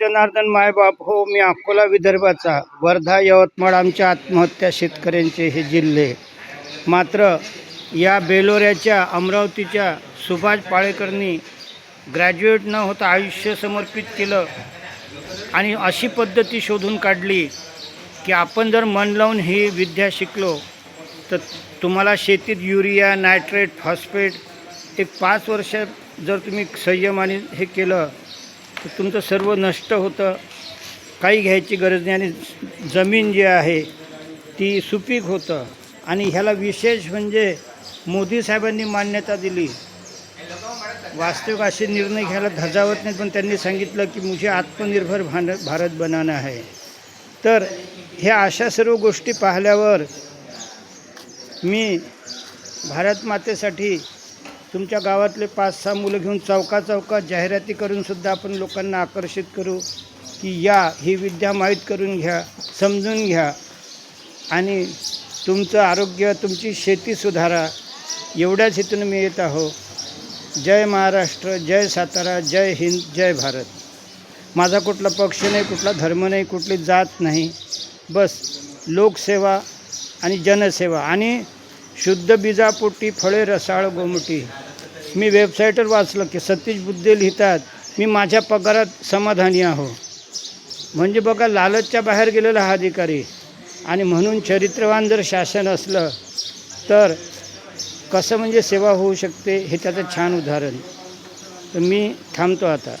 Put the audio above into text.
जनार्दन मायबाप हो मी अकोला विदर्भाचा वर्धा यवतमाळ आमच्या आत्महत्या शेतकऱ्यांचे हे जिल्हे. मात्र या बेलोऱ्याच्या अमरावतीच्या सुभाष पाळेकरनी ग्रॅज्युएट न होता आयुष्य समर्पित केलं आणि अशी पद्धती शोधून काढली की आपण जर मन लावून ही विद्या शिकलो तर तुम्हाला शेतीत युरिया नायट्रेट फॉस्फेट एक पाच वर्ष जर तुम्ही संयम आणि हे केलं तुमचं सर्व नष्ट होतं. काही घ्यायची गरज नाही आणि जमीन जी आहे ती सुपीक होतं. आणि ह्याला विशेष म्हणजे मोदी साहेबांनी मान्यता दिली. वास्तविक असे निर्णय घ्यायला धजावत नाहीत पण त्यांनी सांगितलं की मुझे आत्मनिर्भर भारत भारत बनाना आहे तर ह्या अशा सर्व गोष्टी पाहिल्यावर मी भारत मातेसाठी तुमच्या गावातले पाच सहा मुलं घेऊन चौका चौका जाहिराती करूनसुद्धा आपण लोकांना आकर्षित करू की या ही विद्या माहीत करून घ्या समजून घ्या आणि तुमचं आरोग्य तुमची शेती सुधारा. एवढ्याच हेतून मी येत आहो. जय महाराष्ट्र जय सातारा जय हिंद जय भारत. माझा कुठला पक्ष नाही कुठला धर्म नाही कुठली जात नाही. बस लोकसेवा आणि जनसेवा आणि शुद्ध बीजापोटी फळे रसाळ गोमटी. मी वेबसाईटवर वाचलं की सतीश बुद्धे लिहितात मी माझ्या पगारात समाधानी आहो. म्हणजे बघा लालचच्या बाहेर गेलेला हा अधिकारी. आणि म्हणून चरित्रवान जर शासन असलं तर कसं म्हणजे सेवा होऊ शकते हे त्याचं छान उदाहरण. तर मी थांबतो आता.